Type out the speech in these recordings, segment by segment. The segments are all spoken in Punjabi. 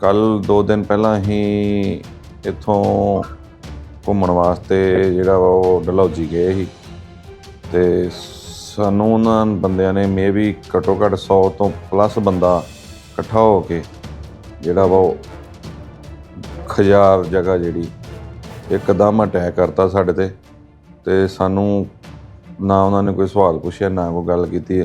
ਕੱਲ 2 ਦਿਨ ਪਹਿਲਾਂ ਹੀ ਇੱਥੋਂ ਘੁੰਮਣ ਵਾਸਤੇ ਜਿਹੜਾ ਵਾ ਉਹ ਡਲਹੌਜੀ ਗਏ ਸੀ। ਤੇ ਸਾਨੂੰ ਉਹਨਾਂ ਬੰਦਿਆਂ ਨੇ ਮੇਬੀ ਘੱਟੋ ਘੱਟ 100 ਤੋਂ ਪਲੱਸ ਬੰਦਾ ਇਕੱਠਾ ਹੋ ਕੇ ਜਿਹੜਾ ਵਾ ਉਹ ਖਜਾਰ ਜਗ੍ਹਾ ਜਿਹੜੀ ਇੱਕਦਮ ਅਟੈਕ ਕਰਤਾ ਸਾਡੇ ਤੇ। ਤੇ ਸਾਨੂੰ ਨਾ ਉਹਨਾਂ ਨੇ ਕੋਈ ਸਵਾਲ ਪੁੱਛਿਆ, ਨਾ ਕੋਈ ਗੱਲ ਕੀਤੀ।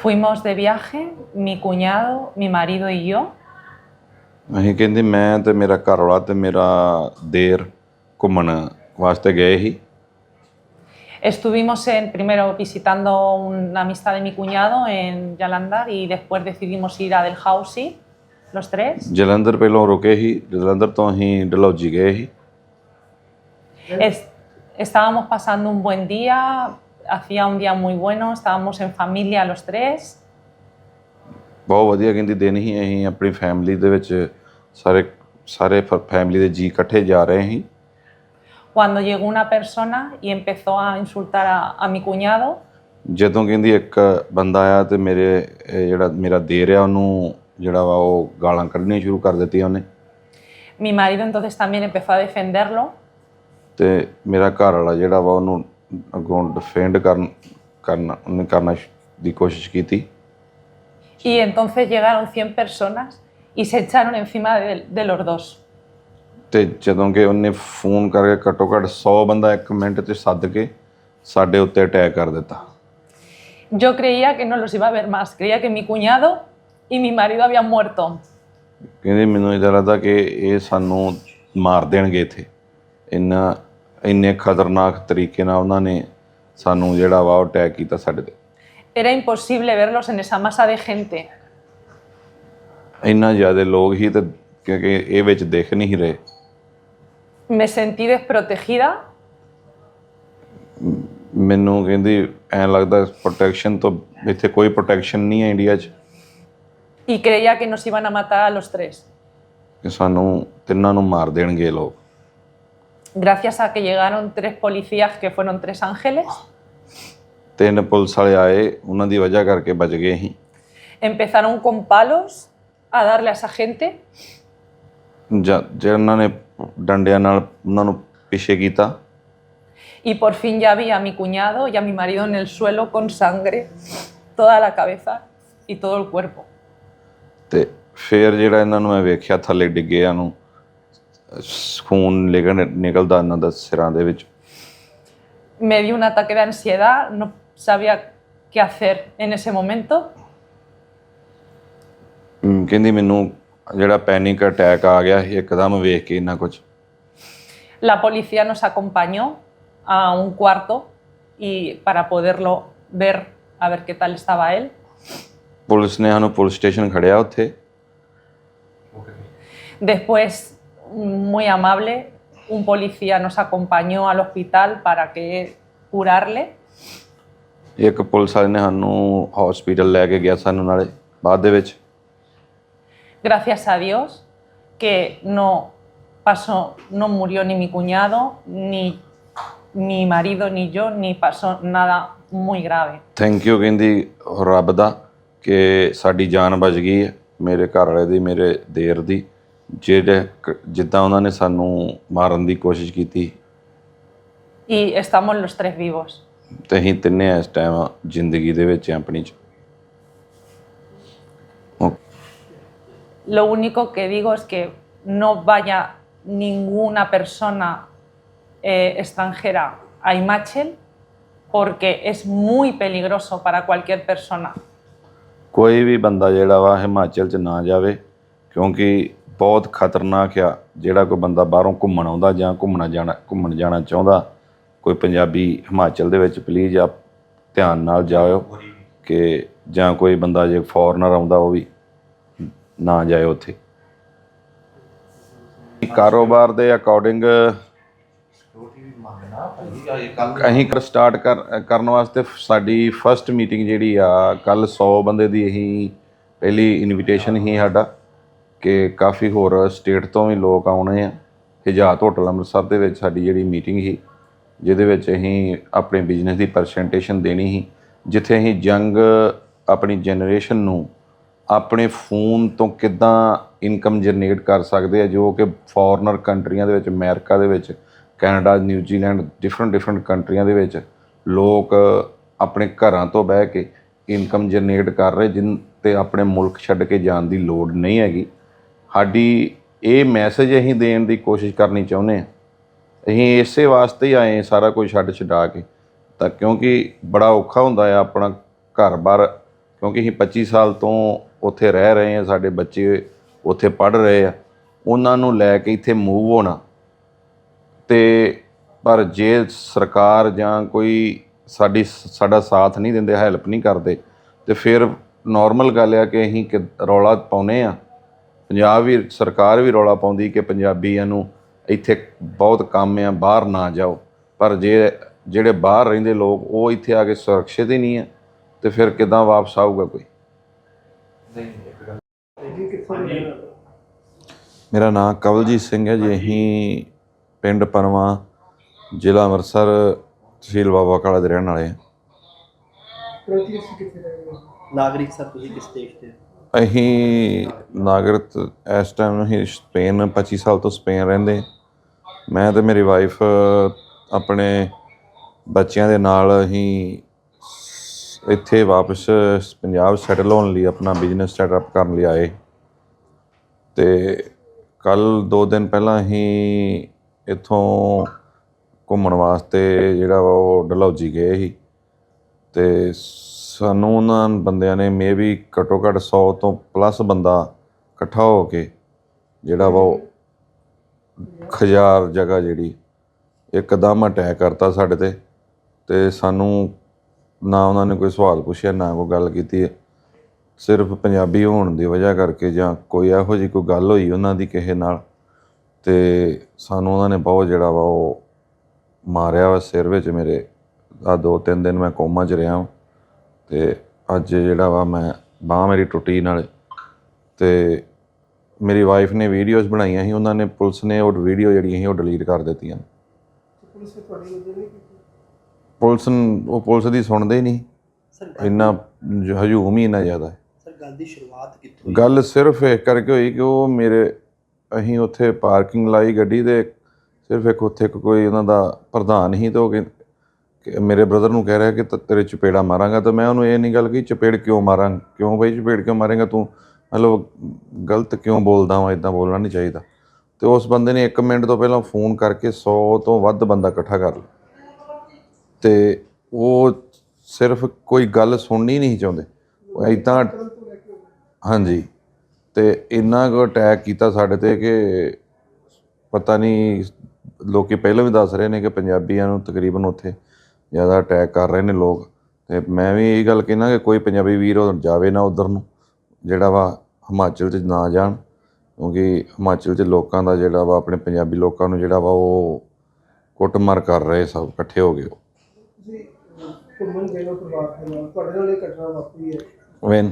Fuimos de viaje, mi cuñado, mi marido y yo. ਅਸੀਂ ਕਹਿੰਦੇ ਮੈਂ ਤੇ ਮੇਰਾ ਘਰ ਵਾਲਾ ਤੇ ਮੇਰਾ ਦੇਰ ਘੁੰਮਣ ਵਾਸਤੇ ਗਏ ਸੀ Estuvimos en, primero visitando una amistad de mi cuñado en Yalandar y después decidimos ir a Delhousie, los tres. Jalandhar ਪਹਿਲਾਂ ਰੁਕੇ ਸੀ ਜਲੰਧਰ ਤੋਂ ਅਸੀਂ ਡਲਹੌਜੀ ਗਏ ਸੀ Es- estábamos pasando un buen día, hacía un día muy bueno, estábamos en familia los tres. ਬਹੁਤ ਵਧੀਆ ਕਹਿੰਦੀ ਦਿਨ ਹੀ ਅਸੀਂ ਆਪਣੀ ਫੈਮਿਲੀ ਦੇ ਵਿੱਚ ਸਾਰੇ ਸਾਰੇ ਫੈਮਿਲੀ ਦੇ ਜੀ ਇਕੱਠੇ ਜਾ ਰਹੇ ਸੀ Cuando llegó una persona y empezó a insultar a, a mi cuñado, ਜਦੋਂ ਕਹਿੰਦੀ ਇੱਕ ਬੰਦਾ ਆਇਆ ਤੇ ਮੇਰੇ ਇਹ ਜਿਹੜਾ ਮੇਰਾ ਦੇਰ ਆ ਉਹਨੂੰ ਜਿਹੜਾ ਵਾ ਉਹ ਗਾਲਾਂ ਕੱਢਣੀਆਂ ਸ਼ੁਰੂ ਕਰ ਦਿੱਤੀਆਂ ਉਹਨੇ mi marido entonces también empezó a defenderlo. ਤੇ ਮੇਰਾ ਘਰ ਵਾਲਾ ਜਿਹੜਾ ਵਾ ਉਹਨੂੰ ਅੱਗੋਂ ਡਿਫੈਂਡ ਕਰਨ ਕਰਨਾ ਉਹਨੇ ਕਰਨਾ ਸ਼- ਦੀ ਕੋਸ਼ਿਸ਼ ਕੀਤੀ Y entonces llegaron 100 personas y se echaron encima de, de los dos. ਤੇ ਜਦੋਂ ਕਿ ਉਹਨੇ ਫੋਨ ਕਰਕੇ ਘੱਟੋ ਘੱਟ 100 ਬੰਦਾ ਇੱਕ ਮਿੰਟ 'ਚ ਸੱਦ ਕੇ ਸਾਡੇ ਉੱਤੇ ਅਟੈਕ ਕਰ ਦਿੱਤਾ Yo creía que no los iba a ver más, creía que mi cuñado y mi marido habían muerto. ਕਹਿੰਦੇ ਮੈਨੂੰ ਇਦਾਂ ਲੱਗਦਾ ਕਿ ਇਹ ਸਾਨੂੰ ਮਾਰ ਦੇਣਗੇ ਇੱਥੇ। ਇੰਨਾ ਇੰਨੇ ਖਤਰਨਾਕ ਤਰੀਕੇ ਨਾਲ ਉਹਨਾਂ ਨੇ ਸਾਨੂੰ ਜਿਹੜਾ ਵਾ ਉਹ ਅਟੈਕ ਕੀਤਾ ਸਾਡੇ ਤੇ। Era imposible verlos en esa masa de gente. ਇੰਨਾ ਜ਼ਿਆਦਾ ਲੋਕ ਹੀ ਤੇ ਕਿਉਂਕਿ ਇਹ ਵਿੱਚ ਦਿਖ ਨਹੀਂ ਰਹੇ। Me sentí desprotegida. ਮੈਨੂੰ ਕਹਿੰਦੀ ਐਂ ਲੱਗਦਾ ਪ੍ਰੋਟੈਕਸ਼ਨ ਤੋਂ ਇੱਥੇ ਕੋਈ ਪ੍ਰੋਟੈਕਸ਼ਨ ਨਹੀਂ ਹੈ ਇੰਡੀਆ 'ਚ। y creía que nos iban a matar a los tres. ਕਿ ਸਾਨੂੰ ਤਿੰਨਾਂ ਨੂੰ ਮਾਰ ਦੇਣਗੇ ਇਹ ਲੋਕ Gracias a que llegaron tres policías que fueron tres ángeles, ਤਿੰਨ ਪੁਲਿਸ ਵਾਲੇ ਆਏ ਉਹਨਾਂ ਦੀ ਵਜ੍ਹਾ ਕਰਕੇ ਬਚ ਗਏ ਅਸੀਂ empezaron con palos a darle a esa gente ਜਾਂ ਜਿਹਨਾਂ ਨੇ ਡੰਡਿਆਂ ਨਾਲ ਉਹਨਾਂ ਨੂੰ ਪਿੱਛੇ ਕੀਤਾ y por fin ya vi a mi cuñado y a mi marido en el suelo con sangre, toda la cabeza y todo el cuerpo. ਤੇ ਫਿਰ ਜਿਹੜਾ ਇਹਨਾਂ ਨੂੰ ਮੈਂ ਵੇਖਿਆ ਥੱਲੇ ਡਿੱਗਿਆਂ ਨੂੰ ਖੂਨ ਨਿਕਲ ਨਿਕਲਦਾ ਇਹਨਾਂ ਦਾ ਸਿਰਾਂ ਦੇ ਵਿੱਚ Me dio un ataque de ansiedad, no sabía qué hacer en ese momento. ਹਮ, ਕਹਿੰਦੀ ਮੈਨੂੰ ਜਿਹੜਾ ਪੈਨਿਕ ਅਟੈਕ ਆ ਗਿਆ ਸੀ ਇੱਕਦਮ ਵੇਖ ਕੇ ਇੰਨਾ ਕੁਝ La policía nos acompañó a un cuarto y para poderlo ver, a ver qué tal estaba él. Police ਨੇ ਸਾਨੂੰ ਪੁਲਿਸ ਸਟੇਸ਼ਨ ਖੜਿਆ ਉੱਥੇ Después, muy amable, un policía nos acompañó al hospital para que curarle. ਇੱਕ ਪੁਲਿਸ ਵਾਲੇ ਨੇ ਸਾਨੂੰ ਹਸਪੀਟਲ ਲੈ ਕੇ ਗਿਆ ਸਾਨੂੰ ਨਾਲੇ ਬਾਅਦ ਦੇ ਵਿੱਚ Gracias a Dios que no pasó, no murió ni mi cuñado, ni mi marido, ni yo, ni pasó nada muy grave. Thank you ਕਹਿੰਦੀ ਰੱਬ ਦਾ ਕਿ ਸਾਡੀ ਜਾਨ ਬਚ ਗਈ ਹੈ ਮੇਰੇ ਘਰ ਵਾਲੇ ਦੀ ਮੇਰੇ ਦੇਰ ਦੀ ਜਿਹੜੇ ਕ- ਜਿੱਦਾਂ ਉਹਨਾਂ ਨੇ ਸਾਨੂੰ ਮਾਰਨ ਦੀ ਕੋਸ਼ਿਸ਼ ਕੀਤੀ Y estamos los tres vivos. ਤੇ ਅਸੀਂ ਤਿੰਨੇ ਇਸ ਟਾਈਮ ਜ਼ਿੰਦਗੀ ਦੇ ਵਿੱਚ ਹਾਂ ਆਪਣੀ ਚ ਉਹ Lo único que digo es que no vaya ninguna persona eh, extranjera a Imachel porque es muy peligroso para cualquier persona. ਕੋਈ ਵੀ ਬੰਦਾ ਜਿਹੜਾ ਵਾ ਹਿਮਾਚਲ ਚ ਨਾ ਜਾਵੇ, ਕਿਉਂਕਿ ਬਹੁਤ ਖਤਰਨਾਕ ਆ, ਜਿਹੜਾ ਕੋਈ ਬੰਦਾ ਬਾਹਰੋਂ ਘੁੰਮਣ ਆਉਂਦਾ ਜਾਂ ਘੁੰਮਣਾ ਜਾਣਾ, ਘੁੰਮਣ ਜਾਣਾ ਚਾਹੁੰਦਾ, ਕੋਈ ਪੰਜਾਬੀ ਹਿਮਾਚਲ ਦੇ ਵਿੱਚ ਪਲੀਜ਼ ਆਪ ਧਿਆਨ ਨਾਲ ਜਾਇਓ ਕਿ ਜਾਂ ਕੋਈ ਬੰਦਾ ਜੇ ਫੋਰਨਰ ਆਉਂਦਾ ਉਹ ਵੀ ਨਾ ਜਾਏ ਉੱਥੇ। ਕਾਰੋਬਾਰ ਦੇ ਅਕੋਰਡਿੰਗ ਅਸੀਂ ਕਰ ਸਟਾਰਟ ਕਰ, ਕਰਨ ਵਾਸਤੇ ਸਾਡੀ ਫਰਸਟ ਮੀਟਿੰਗ ਜਿਹੜੀ ਆ ਕੱਲ 100 ਬੰਦੇ ਦੀ ਅਸੀਂ ਪਹਿਲੀ ਇਨਵੀਟੇਸ਼ਨ ਹੀ ਸਾਡਾ ਕਿ ਕਾਫੀ ਹੋਰ ਸਟੇਟ ਤੋਂ ਵੀ ਲੋਕ ਆਉਣੇ ਆ। ਹਿਜਾਤ ਹੋਟਲ ਅੰਮ੍ਰਿਤਸਰ ਦੇ ਵਿੱਚ ਸਾਡੀ ਜਿਹੜੀ ਮੀਟਿੰਗ ਸੀ, ਜਿਹਦੇ ਵਿੱਚ ਅਸੀਂ ਆਪਣੇ ਬਿਜ਼ਨਸ ਦੀ ਪ੍ਰੈਜੈਂਟੇਸ਼ਨ ਦੇਣੀ ਸੀ। ਜਿੱਥੇ ਅਸੀਂ ਯੰਗ ਆਪਣੀ ਜਨਰੇਸ਼ਨ ਨੂੰ ਆਪਣੇ ਫੋਨ ਤੋਂ ਕਿੱਦਾਂ ਇਨਕਮ ਜਨਰੇਟ ਕਰ ਸਕਦੇ ਆ, ਜੋ ਕਿ ਫੋਰਨਰ ਕੰਟਰੀਆਂ ਦੇ ਵਿੱਚ, ਅਮਰੀਕਾ ਦੇ ਵਿੱਚ ਕੈਨੇਡਾ ਨਿਊਜ਼ੀਲੈਂਡ ਡਿਫਰੈਂਟ ਡਿਫਰੈਂਟ ਕੰਟਰੀਆਂ ਦੇ ਵਿੱਚ ਲੋਕ ਆਪਣੇ ਘਰਾਂ ਤੋਂ ਬਹਿ ਕੇ ਇਨਕਮ ਜਨਰੇਟ ਕਰ ਰਹੇ, ਜਿਨ ਤੇ ਆਪਣੇ ਮੁਲਕ ਛੱਡ ਕੇ ਜਾਣ ਦੀ ਲੋੜ ਨਹੀਂ ਹੈਗੀ। ਸਾਡੀ ਇਹ ਮੈਸੇਜ ਅਸੀਂ ਦੇਣ ਦੀ ਕੋਸ਼ਿਸ਼ ਕਰਨੀ ਚਾਹੁੰਦੇ ਹਾਂ। ਅਸੀਂ ਇਸੇ ਵਾਸਤੇ ਹੀ ਆਏ ਸਾਰਾ ਕੁਝ ਛੱਡ ਛਡਾ ਕੇ। ਤਾਂ ਕਿਉਂਕਿ ਬੜਾ ਔਖਾ ਹੁੰਦਾ ਹੈ ਆਪਣਾ ਘਰ-ਬਾਰ, ਕਿਉਂਕਿ ਅਸੀਂ 25 ਸਾਲ ਤੋਂ ਉੱਥੇ ਰਹਿ ਰਹੇ ਹਾਂ, ਸਾਡੇ ਬੱਚੇ ਉੱਥੇ ਪੜ੍ਹ ਰਹੇ ਆ। ਉਹਨਾਂ ਨੂੰ ਲੈ ਕੇ ਇੱਥੇ ਮੂਵ ਹੋਣਾ ਤੇ ਪਰ ਜੇ ਸਰਕਾਰ ਜਾਂ ਕੋਈ ਸਾਡੀ ਸਾਡਾ ਸਾਥ ਨਹੀਂ ਦਿੰਦੇ ਹੈਲਪ ਨਹੀਂ ਕਰਦੇ ਤੇ ਫਿਰ ਨਾਰਮਲ ਗੱਲ ਆ ਕਿ ਅਸੀਂ ਕਿ ਰੌਲਾ ਪਾਉਨੇ ਆ। ਪੰਜਾਬ ਵੀ ਸਰਕਾਰ ਵੀ ਰੌਲਾ ਪਾਉਂਦੀ ਕਿ ਪੰਜਾਬੀਆਂ ਨੂੰ ਇੱਥੇ ਬਹੁਤ ਕੰਮ ਆ ਬਾਹਰ ਨਾ ਜਾਓ। ਪਰ ਜੇ ਜਿਹੜੇ ਬਾਹਰ ਰਹਿੰਦੇ ਲੋਕ ਉਹ ਇੱਥੇ ਆ ਕੇ ਸੁਰੱਖਿਅਤ ਹੀ ਨਹੀਂ ਆ ਤੇ ਫਿਰ ਕਿਦਾਂ ਵਾਪਸ ਆਊਗਾ ਕੋਈ? ਮੇਰਾ ਨਾਮ ਕਵਲਜੀਤ ਸਿੰਘ ਹੈ ਜੀ ਅਸੀਂ ਪਿੰਡ ਪਰਵਾ ਜ਼ਿਲ੍ਹਾ ਅੰਮ੍ਰਿਤਸਰ ਤਹਿਸੀਲ ਬਾਬਾ ਕਾਲਾ ਦੇ ਰਹਿਣ ਵਾਲੇ ਹਾਂ ਨਾਗਰਿਕ ਸਰ ਤੁਸੀਂ ਕਿਸ ਦੇਸ਼ ਦੇ ਅਸੀਂ ਨਾਗਰਿਕ ਇਸ ਟਾਈਮ ਅਸੀਂ ਸਪੇਨ 25 ਸਾਲ ਤੋਂ ਸਪੇਨ ਰਹਿੰਦੇ। ਮੈਂ ਤੇ ਮੇਰੀ ਵਾਈਫ ਆਪਣੇ ਬੱਚਿਆਂ ਦੇ ਨਾਲ ਅਸੀਂ ਇੱਥੇ ਵਾਪਸ ਪੰਜਾਬ ਸੈਟਲ ਹੋਣ ਲਈ ਆਪਣਾ ਬਿਜ਼ਨਸ ਸੈਟਅਪ ਕਰਨ ਲਈ ਆਏ। ਤੇ ਕੱਲ 2 ਦਿਨ ਪਹਿਲਾਂ ਅਸੀਂ ਇੱਥੋਂ ਘੁੰਮਣ ਵਾਸਤੇ ਜਿਹੜਾ ਵਾ ਉਹ ਡਲਹੌਜੀ ਗਏ ਸੀ। ਤੇ ਸਾਨੂੰ ਉਹਨਾਂ ਬੰਦਿਆਂ ਨੇ ਮੇ ਵੀ ਘੱਟੋ ਘੱਟ 100 ਤੋਂ ਪਲੱਸ ਬੰਦਾ ਇਕੱਠਾ ਹੋ ਕੇ ਜਿਹੜਾ ਵਾ ਉਹ ਖਜਾਰ ਜਗ੍ਹਾ ਜਿਹੜੀ ਇੱਕਦਮ ਅਟੈਕ ਕਰਤਾ ਸਾਡੇ ਤੇ। ਤੇ ਸਾਨੂੰ ਨਾ ਉਹਨਾਂ ਨੇ ਕੋਈ ਸਵਾਲ ਪੁੱਛਿਆ, ਨਾ ਕੋਈ ਗੱਲ ਕੀਤੀ। ਸਿਰਫ ਪੰਜਾਬੀ ਹੋਣ ਦੀ ਵਜ੍ਹਾ ਕਰਕੇ ਜਾਂ ਕੋਈ ਇਹੋ ਜਿਹੀ ਕੋਈ ਗੱਲ ਹੋਈ ਉਹਨਾਂ ਦੀ ਕਿਸੇ ਨਾਲ ਤੇ ਸਾਨੂੰ ਉਹਨਾਂ ਨੇ ਬਹੁਤ ਜਿਹੜਾ ਵਾ ਉਹ ਮਾਰਿਆ ਵਾ ਸਿਰ ਵਿੱਚ ਮੇਰੇ। ਆ ਦੋ ਤਿੰਨ ਦਿਨ ਮੈਂ ਕੋਮਾ 'ਚ ਰਿਹਾ ਹਾਂ ਤੇ ਅੱਜ ਜਿਹੜਾ ਵਾ ਮੈਂ ਬਾਹ ਮੇਰੀ ਟੁੱਟੀ ਨਾਲ। ਤੇ ਮੇਰੀ ਵਾਈਫ ਨੇ ਵੀਡੀਓਜ਼ ਬਣਾਈਆਂ ਸੀ ਉਹਨਾਂ ਨੇ ਪੁਲਿਸ ਨੇ ਉਹ ਵੀਡੀਓ ਜਿਹੜੀਆਂ ਸੀ ਉਹ ਡਿਲੀਟ ਕਰ ਦਿੱਤੀਆਂ। ਪੁਲਿਸ ਨੂੰ- ਉਹ ਪੁਲਿਸ ਦੀ ਸੁਣਦੇ ਹੀ ਨਹੀਂ। ਇੰਨਾ ਹਜੂਮ ਹੀ ਇੰਨਾ ਜ਼ਿਆਦਾ। ਹੈ ਸਰ ਗੱਲ ਦੀ ਸ਼ੁਰੂਆਤ ਕਿੱਥੋਂ? ਗੱਲ ਸਿਰਫ ਇਹ ਕਰਕੇ ਹੋਈ ਕਿ ਉਹ ਮੇਰੇ ਅਸੀਂ ਉੱਥੇ ਪਾਰਕਿੰਗ ਲਾਈ ਗੱਡੀ ਦੇ, ਸਿਰਫ ਇੱਕ ਉੱਥੇ ਇੱਕ ਕੋਈ ਉਹਨਾਂ ਦਾ ਪ੍ਰਧਾਨ ਹੀ ਤੇ ਉਹ ਕਹਿੰ- ਮੇਰੇ ਬ੍ਰਦਰ ਨੂੰ ਕਹਿ ਰਿਹਾ ਕਿ ਤ- ਤੇਰੇ ਚਪੇੜਾ ਮਾਰਾਂਗਾ ਤਾਂ ਮੈਂ ਉਹਨੂੰ ਇਹ ਨਹੀਂ ਗੱਲ ਕਹੀ, ਚਪੇੜ ਕਿਉਂ ਮਾਰਾਂ ਕਿਉਂ ਬਈ ਚਪੇੜ ਕਿਉਂ ਮਾਰੇਗਾ ਤੂੰ? ਮਤਲਬ ਗਲਤ ਕਿਉਂ ਬੋਲਦਾ ਵਾਂ ਇਦਾਂ ਬੋਲਣਾ ਨਹੀਂ ਚਾਹੀਦਾ। ਤੇ ਉਸ ਬੰਦੇ ਨੇ 1 ਮਿੰਟ ਤੋਂ ਪਹਿਲਾਂ ਫੋਨ ਕਰਕੇ 100 ਤੋਂ ਵੱਧ ਬੰਦਾ ਇਕੱਠਾ ਕਰ ਲਿਆ। ਤੇ ਉਹ ਸਿਰਫ ਕੋਈ ਗੱਲ ਸੁਣਨੀ ਨਹੀਂ ਚਾਹੁੰਦੇ। ਉਹ ਇਦਾਂ ਹਾਂਜੀ। ਤੇ ਇੰਨਾ ਕੁ ਅਟੈਕ ਕੀਤਾ ਸਾਡੇ ਤੇ ਕਿ ਪਤਾ ਨਹੀਂ ਲੋਕੀ ਪਹਿਲਾਂ ਵੀ ਦੱਸ ਰਹੇ ਨੇ ਕਿ ਪੰਜਾਬੀਆਂ ਨੂੰ ਤਕਰੀਬਨ ਉੱਥੇ ਜ਼ਿਆਦਾ ਅਟੈਕ ਕਰ ਰਹੇ ਨੇ ਲੋਕ। ਤੇ ਮੈਂ ਵੀ ਇਹ ਗੱਲ ਕਹਿਣਾ ਕਿ ਕੋਈ ਪੰਜਾਬੀ ਵੀਰ ਉਹ ਜਾਵੇ ਨਾ ਉਧਰ ਨੂੰ ਜਿਹੜਾ ਵਾ ਹਿਮਾਚਲ 'ਚ ਨਾ ਜਾਣ ਕਿਉਂਕਿ ਹਿਮਾਚਲ 'ਚ ਲੋਕਾਂ ਦਾ ਜਿਹੜਾ ਵਾ ਆਪਣੇ ਪੰਜਾਬੀ ਲੋਕਾਂ ਨੂੰ ਜਿਹੜਾ ਵਾ ਉਹ ਕੁੱਟਮਾਰ ਕਰ ਰਹੇ ਸਭ ਇਕੱਠੇ ਹੋ ਗਏ ਤੁਸੀਂ ਘੁੰਮਣ ਗਏ ਨਾਲ ਤੁਹਾਡੇ ਨਾਲ ਇਹ ਘਟਨਾ ਵਾਪਰੀ ਹੈ? ਵੈਨ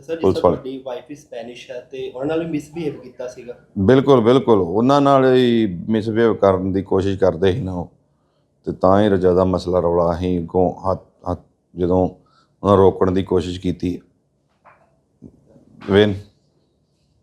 ਸਰ ਵਾਲੇ। ਤੁਹਾਡੀ ਵਾਈਫ ਹੀ ਸਪੈਨਿਸ਼ ਹੈ ਤੇ ਉਹਨਾਂ ਨਾਲ ਵੀ ਮਿਸਬੀਹੇਵ ਕੀਤਾ ਸੀਗਾ? ਬਿਲਕੁਲ ਬਿਲਕੁਲ। ਉਹਨਾਂ ਨਾਲ ਹੀ ਮਿਸਬਿਹੇਵ ਕਰਨ ਦੀ ਕੋਸ਼ਿਸ਼ ਕਰਦੇ ਸੀ ਨਾ ਉਹ। ਤੇ ਤਾਂ ਹੀ ਜ਼ਿਆਦਾ ਮਸਲਾ ਰੌਲਾ ਅਸੀਂ ਅੱਗੋਂ ਹੱਥ ਜਦੋਂ ਉਹਨਾਂ ਰੋਕਣ ਦੀ ਕੋਸ਼ਿਸ਼ ਕੀਤੀ। ਵੇਨ